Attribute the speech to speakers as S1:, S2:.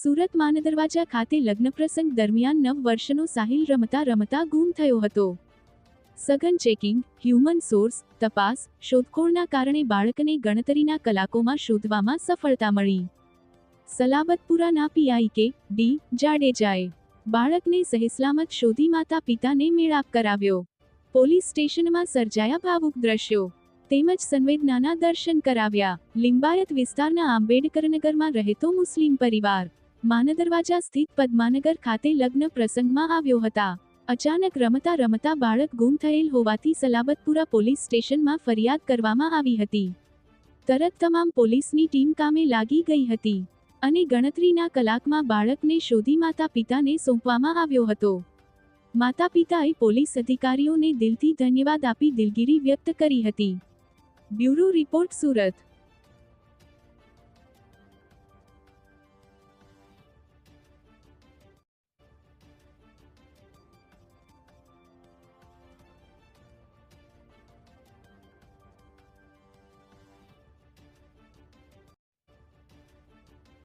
S1: સુરત માનદરવાજા ખાતે લગ્ન પ્રસંગ દરમિયાન નવ વર્ષનો સાહિલ રમતા રમતા ગુમ થયો હતો. સઘન ચેકિંગ હ્યુમન સોર્સ તપાસ, શોધખોળના કારણે બાળકને ગણતરીના કલાકોમાં શોધવામાં સફળતા મળી. સલાબતપુરાના પીઆઈ કે ડી જાડેજાએ બાળકને સહેસલામત શોધી માતા પિતાને મેળાપ કરાવ્યો. પોલીસ સ્ટેશનમાં સર્જાયા ભાવુક દ્રશ્યો. તેમજ સંવેદનાના દર્શન કરાવ્યા. લિંબાયત વિસ્તારના આંબેડકરનગરમાં રહેતો મુસ્લિમ પરિવાર માનદરવાજા સ્થિત પદ્માનગર ખાતે લગ્ન પ્રસંગમાં આવ્યો હતા. અચાનક રમતા રમતા બાળક ગુમ થયેલ હોવાથી સલાબતપુરા પોલીસ સ્ટેશનમાં ફરિયાદ કરવામાં આવી હતી. તરત તમામ પોલીસની ટીમ કામે લાગી ગઈ હતી અને ગણતરીના કલાકમાં બાળકને શોધી માતા પિતાને સોંપવામાં આવ્યો હતો. માતા પિતાએ પોલીસ અધિકારીઓને દિલથી ધન્યવાદ આપી દિલગીરી વ્યક્ત કરી હતી. Bureau report Surat.